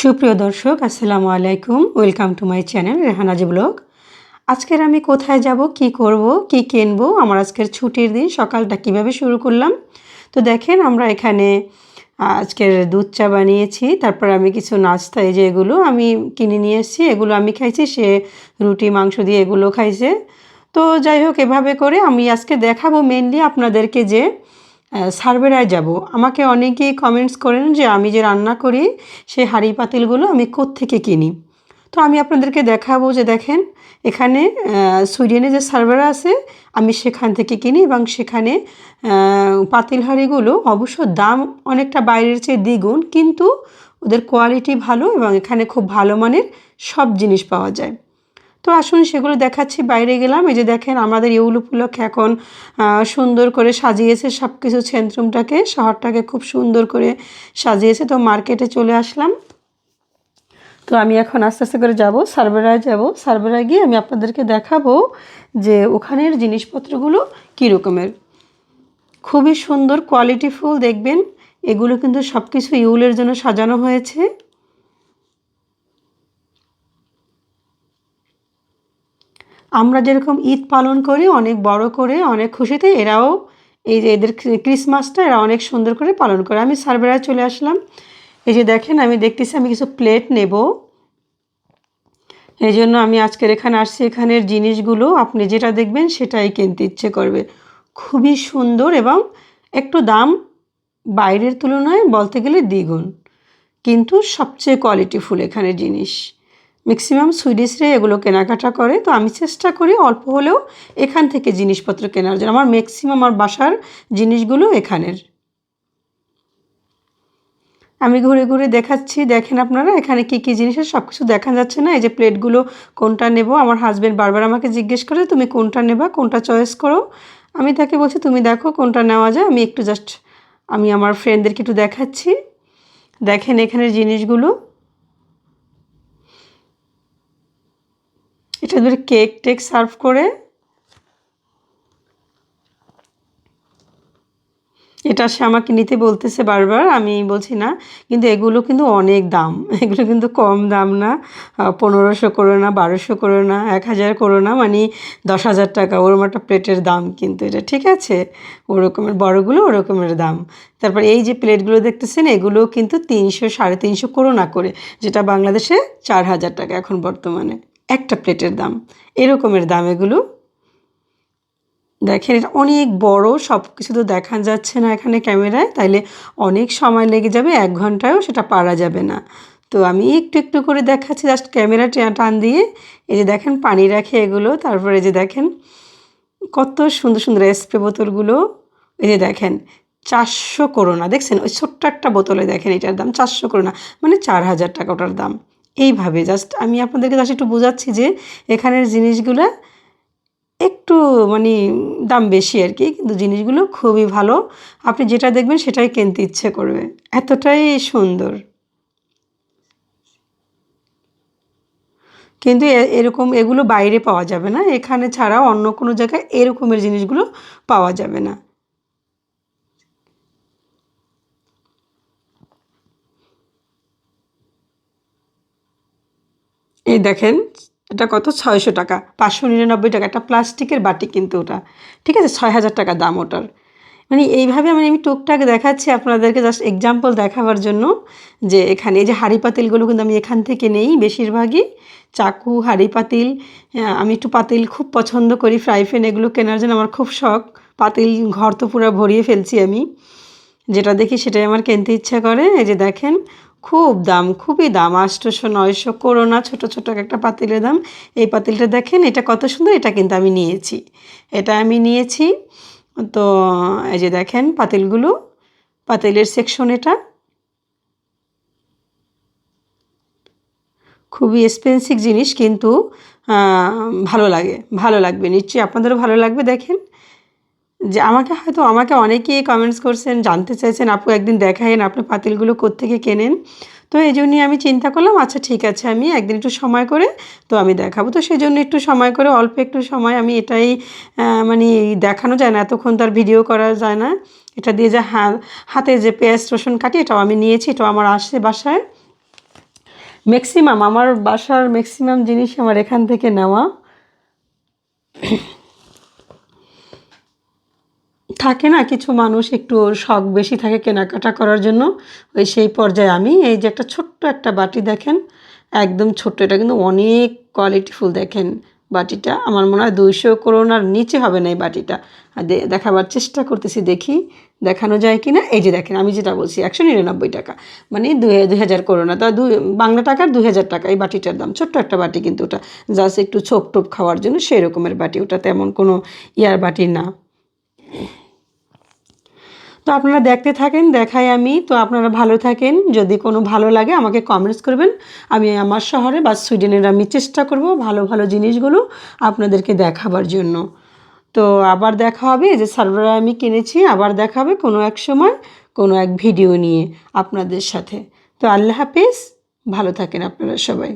সুপ্রিয় দর্শক, আসসালামু আলাইকুম। Welcome to my channel Rehanaji blog আজকের আমি কোথায় যাব, কি করব, কি কিনব, আমার আজকের ছুটির দিন, সকালটা কীভাবে শুরু করলাম? তো দেখেন, আমরা এখানে আজকের দুধ চা বানিয়েছি, তারপর আমি কিছু নাস্তা, এই যে এগুলো আমি কিনে নিয়ে এসেছি, এগুলো আমি খাইছি, সে রুটি, মাংস দিয়ে এগুলো খাইছে। তো যাই হোক, এভাবে করে আমি আজকে দেখাবো মেনলি আপনাদেরকে যে সার্ভেরায় যাব। আমাকে অনেকেই কমেন্টস করেন যে, আমি যে রান্না করি সেই হাঁড়ি পাতিলগুলো আমি থেকে কিনি? তো আমি আপনাদেরকে দেখাবো যে দেখেন, এখানে সুইডেনে যে সার্ভার আছে, আমি সেখান থেকে কিনি এবং সেখানে পাতিল হাঁড়িগুলো অবশ্য দাম অনেকটা বাইরের চেয়ে দ্বিগুণ, কিন্তু ওদের কোয়ালিটি ভালো এবং এখানে খুব ভালো মানের সব জিনিস পাওয়া যায়। তো আসুন সেগুলো দেখাচ্ছি, বাইরে গেলাম, এই যে দেখেন আমাদের ইউল উপলক্ষে এখন সুন্দর করে সাজিয়েছে সব কিছু সেন্ট্রুমটাকে শহরটাকে খুব সুন্দর করে সাজিয়েছে, তো মার্কেটে চলে আসলাম। তো আমি এখন আস্তে আস্তে করে যাব, সার্ভেরায় যাব, সার্ভেরায় গিয়ে আমি আপনাদেরকে দেখাবো যে ওখানের জিনিসপত্রগুলো কী রকমের খুবই সুন্দর কোয়ালিটিফুল দেখবেন, এগুলো কিন্তু সব কিছু ইউলের জন্য সাজানো হয়েছে। আমরা যেরকম ঈদ পালন করি, অনেক বড় করে, অনেক খুশিতে এরাও এই যে এদের ক্রিসমাসটা এরা অনেক সুন্দর করে পালন করে। আমি সার্ভেরায় চলে আসলাম। এই যে দেখেন, আমি দেখতেছি আমি কিছু প্লেট নেব। এই জন্য আমি আজকের এখানে আসছি। এখানের জিনিসগুলো আপনি যেটা দেখবেন সেটাই কিনতে ইচ্ছে করবে। খুবই সুন্দর এবং একটু দাম বাইরের তুলনায় বলতে গেলে দ্বিগুণ। কিন্তু সবচেয়ে কোয়ালিটিফুল এখানে জিনিস। ম্যাক্সিমাম সুইডিশরে এগুলো কেনাকাটা করে। তো আমি চেষ্টা করি অল্প হলেও এখান থেকে জিনিসপত্র কেনার জন্য। আমার ম্যাক্সিমাম আমার বাসার জিনিসগুলো এখানের। আমি ঘুরে ঘুরে দেখাচ্ছি। দেখেন আপনারা, এখানে কি কি জিনিসের সব কিছু দেখা যাচ্ছে না। এই যে প্লেটগুলো, কোনটা নেব? আমার হাজব্যান্ড বারবার আমাকে জিজ্ঞেস করে, তুমি কোনটা নেবা? কোনটা চয়েস করো? আমি তাকে বলছি, তুমি দেখো কোনটা নেওয়া যায়। আমি একটু জাস্ট আমি আমার ফ্রেন্ডদেরকে একটু দেখাচ্ছি। দেখেন এখানের জিনিসগুলো। এটা ধরে কেক টেক সার্ভ করে। এটা সে আমাকে নিতে বলতেছে বারবার, আমি বলছি না, কিন্তু এগুলো কিন্তু অনেক দাম। এগুলো কিন্তু কম দাম না পনেরোশো করো না, বারোশো করো না, এক হাজার করো না মানে দশ হাজার টাকা ওরকম একটা প্লেটের দাম কিন্তু এটা, ঠিক আছে? ওরকমের, বড়োগুলো ওরকমের দাম। তারপর এই যে প্লেটগুলো দেখতেছেন, এগুলো কিন্তু তিনশো, সাড়ে তিনশো করো না করে, যেটা বাংলাদেশে চার হাজার টাকা এখন বর্তমানে। একটা প্লেটের দাম। এরকমের দাম এগুলো দেখেন, এটা অনেক বড় সব কিছু তো দেখা যাচ্ছে না এখানে ক্যামেরায়। তাইলে অনেক সময় লেগে যাবে, এক ঘন্টায়ও সেটা পারা যাবে না। তো আমি একটু একটু করে দেখাচ্ছি, জাস্ট ক্যামেরা টান দিয়ে। এই যে দেখেন, পানি রাখে এগুলো। তারপরে যে দেখেন, কত সুন্দর সুন্দর স্প্রে বোতলগুলো। এই যে দেখেন, চারশো করোনা। দেখছেন, ওই ছোট্ট একটা বোতলে দেখেন, এটার দাম চারশো করোনা। মানে চার হাজার টাকা ওটার দাম। এইভাবে জাস্ট আমি আপনাদেরকে জাস্ট একটু বোঝাচ্ছি যে এখানের জিনিসগুলো একটু মানে দাম বেশি আর কি, কিন্তু জিনিসগুলো খুবই ভালো। আপনি যেটা দেখবেন সেটাই কিনতে ইচ্ছে করবে। এতটাই সুন্দর। কিন্তু এরকম এগুলো বাইরে পাওয়া যাবে না। এখানে ছাড়া অন্য কোনো জায়গায় এরকমের জিনিসগুলো পাওয়া যাবে না। এই দেখেন, এটা কত? ছয়শো টাকা। পাঁচশো নিরানব্বই টাকা। একটা প্লাস্টিকের বাটি কিন্তু ওটা। ঠিক আছে? ছয় হাজার টাকা দাম ওটার। মানে এইভাবে আমি আমি টুকটাক দেখাচ্ছি আপনাদেরকে, জাস্ট এক্সাম্পল দেখাবার জন্য যে এখানে এই যে হাঁড়ি পাতিলগুলো কিন্তু আমি এখান থেকে নেই বেশিরভাগই। চাকু, হাঁড়ি পাতিল আমি একটু পাতিল খুব পছন্দ করি, ফ্রাই প্যান এগুলো কেনার জন্য আমার খুব শখ। পাতিল ঘর তো পুরো ভরিয়ে ফেলছি আমি। যেটা দেখি সেটাই আমার কিনতে ইচ্ছা করে। এই যে দেখেন খুব দাম, খুবই দাম। আষ্টশো, নয়শো করোনা ছোটো ছোটো একটা পাতিলের দাম। এই পাতিলটা দেখেন, এটা কত সুন্দর, এটা কিন্তু আমি নিয়েছি। এটা আমি নিয়েছি, তো এই যে দেখেন পাতিলগুলো, পাতিলের সেকশন এটা। খুবই এক্সপেন্সিভ জিনিস কিন্তু ভালো লাগে, ভালো লাগবে, নিশ্চয়ই আপনাদেরও ভালো লাগবে, দেখেন। যে আমাকে হয়তো আমাকে অনেকেই কমেন্টস করছেন, জানতে চাইছেন, আপু একদিন দেখায়েন আপনি পাতিলগুলো কোত্থেকে কেনেন? তো এই জন্যই আমি চিন্তা করলাম আচ্ছা ঠিক আছে, আমি একদিন একটু সময় করে, তো আমি দেখাবো। তো সেই জন্য একটু সময় করে, অল্প একটু সময় আমি এটাই মানে দেখানো যায় না, এতক্ষণ তার ভিডিও করা যায় না। এটা দিয়ে যে হাতে যে পেঁয়াজ, রসুন কাটি, এটাও আমি নিয়েছি, এটাও আমার আসছে বাসায়। ম্যাক্সিমাম আমার বাসার ম্যাক্সিমাম জিনিস আমার এখান থেকে নেওয়া। থাকে না, কিছু মানুষ একটু শখ বেশি থাকে কেনাকাটা করার জন্য, ওই সেই পর্যায়ে আমি এই যে একটা ছোট্ট একটা বাটি দেখেন, একদম ছোট্ট, এটা কিন্তু অনেক কোয়ালিটিফুল দেখেন বাটিটা, আমার মনে হয় দুইশো করোনার নিচে হবে না এই বাটিটা। দে- দেখাবার চেষ্টা করতেছি দেখি দেখানো যায় কি না এই যে দেখেন, আমি যেটা বলছি, একশো নিরানব্বই টাকা মানে দুই দুই হাজার করোনা তা দুই, বাংলা টাকার দুই হাজার টাকা এই বাটিটার দাম, ছোট্ট একটা বাটি কিন্তু ওটা জাস্ট একটু ছোপ টোপ খাওয়ার জন্য সেই রকমের বাটি, ওটা তেমন কোনো ইয়ার বাটি না। তো আপনারা দেখতে থাকেন, দেখাই আমি। তো আপনারা ভালো থাকেন। যদি কোনো ভালো লাগে, আমাকে কমেন্টস করবেন। আমি আমার শহরে বা সুইডেনের আমি চেষ্টা করব ভালো ভালো জিনিসগুলো আপনাদেরকে দেখাবার জন্য। তো আবার দেখা হবে যে সার্ভার আমি কিনেছি, আবার দেখা হবে কোনো এক সময়, কোনো এক ভিডিও নিয়ে আপনাদের সাথে। তো আল্লাহ হাফিজ, ভালো থাকেন আপনারা সবাই।